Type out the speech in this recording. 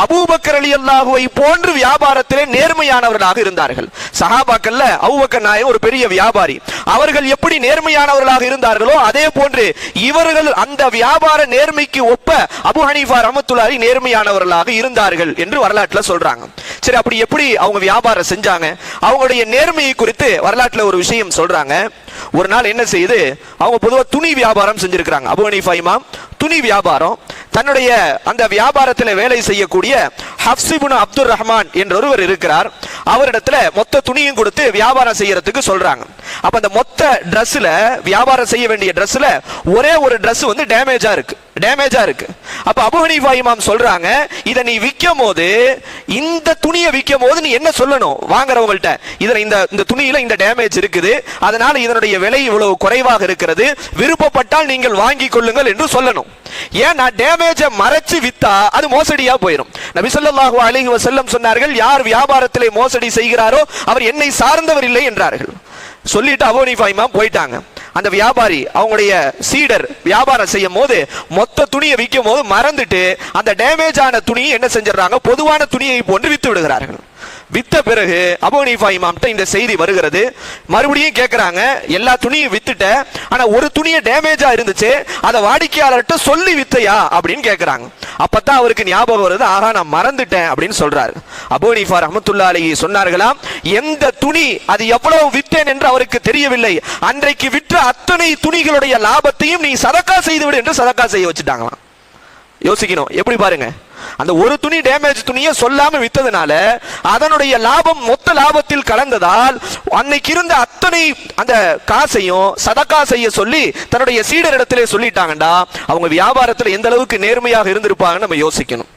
Abu Bakr அலி அல்லாஹுவை போன்று வியாபாரத்திலே நேர்மையானவர்களாக இருந்தார்கள். சஹாபாக்கள்ல அபூபக்கர் நாயகம் ஒரு பெரிய வியாபாரி. அவர்கள் எப்படி நேர்மையானவர்களாக இருந்தார்களோ அதே போன்று இவர்கள் அந்த வியாபார நேர்மைக்கு ஒப்ப அபு ஹனீஃபா ரமத்துல்லாரி நேர்மையானவர்களாக இருந்தார்கள் என்று வரலாற்றுல சொல்றாங்க. சரி அப்படி எப்படி அவங்க வியாபாரம் செஞ்சாங்க? அவங்களுடைய நேர்மையை குறித்து வரலாற்றுல ஒரு விஷயம் சொல்றாங்க. ஒரு நாள் என்ன செய்யுது அவங்க பொதுவாக துணி வியாபாரம் செஞ்சிருக்கிறாங்க. அபு ஹனீஃபா இமாம் துணி வியாபாரம் தன்னுடைய அந்த வியாபாரத்தில் வேலை செய்யக்கூடிய ஹப்சிபுன் அப்துல் ரஹ்மான் என்ற ஒருவர் இருக்கிறார். அவரிடத்துல மொத்த துணியும் கொடுத்து வியாபாரம் செய்யறதுக்கு சொல்றாங்க. அப்ப அந்த மொத்த ட்ரெஸ்ல வியாபாரம் செய்ய வேண்டிய ட்ரெஸ்ல ஒரே ஒரு ட்ரெஸ் வந்து டேமேஜா இருக்கு. டேமேஜா இருக்கு. அப்ப அபு இமாம் சொல்றாங்க இதை நீ விற்கும் போது இந்த துணியை விற்கும் போது நீ என்ன சொல்லணும்? வாங்குறவங்கள்ட்ட இதுல இந்த இந்த துணியில இந்த டேமேஜ் இருக்குது. அதனால இதனுடைய விலை இவ்வளவு குறைவாக இருக்கிறது. விருப்பப்பட்டால் நீங்கள் வாங்கிக் கொள்ளுங்கள் என்று சொல்லணும். ஏன்னா டேமேஜை மறைச்சு வித்தா அது மோசடியா போயிடும் நபிசல்லாஹு அலிஹி வசல்லம் சொன்னார்கள் யார் வியாபாரத்திலே மோசடி செய்கிறாரோ அவர் என்னை சார்ந்தவர் இல்லை என்றார்கள். சொல்லிட்டு அபோனிஃபா இமாம் போயிட்டாங்க. அந்த வியாபாரி அவங்களுடைய சீடர் வியாபாரம் செய்யும் போது மொத்த துணியை விற்கும் போது மறந்துட்டு அந்த டேமேஜ் ஆன துணியை என்ன செஞ்சிடறாங்க? பொதுவான துணியை போன்று வித்து விடுகிறார்கள். வித்த பிறகு அபோனிஃபா இமாம்கிட்ட இந்த செய்தி வருகிறது. மறுபடியும் கேட்குறாங்க எல்லா துணியும் வித்துட்ட ஆனா ஒரு துணியை டேமேஜா இருந்துச்சு அதை வாடிக்கையாளர்கிட்ட சொல்லி வித்தையா? அப்படின்னு கேட்குறாங்க அப்போ தான் அவருக்கு ஞாபகம் வருது ஆகா நான் மறந்துட்டேன் அப்படின்னு சொல்றாரு. அபோனிஃபா ரஹமத்துல்லா அலி சொன்னார்களாம் எந்த துணி அது எவ்வளவு விற்றேன் என்று அவருக்கு தெரியவில்லை. அன்றைக்கு விற்ற அத்தனை துணிகளுடைய லாபத்தையும் நீ சதக்கா செய்துவிடு என்று சதக்கா செய்ய வச்சுட்டாங்களாம். யோசிக்கணும். எப்படி பாருங்க. அந்த ஒரு துணி டேமேஜ் துணியை சொல்லாம வித்ததுனால அதனுடைய லாபம் மொத்த லாபத்தில் கலந்ததால் அன்னைக்கு இருந்த அத்தனை அந்த காசையும் சதக்கா செய்ய சொல்லி தன்னுடைய சீடரிடத்திலே சொல்லிட்டாங்கடா. அவங்க வியாபாரத்துல எந்த அளவுக்கு நேர்மையாக இருந்திருப்பாங்கன்னு நம்ம யோசிக்கணும்.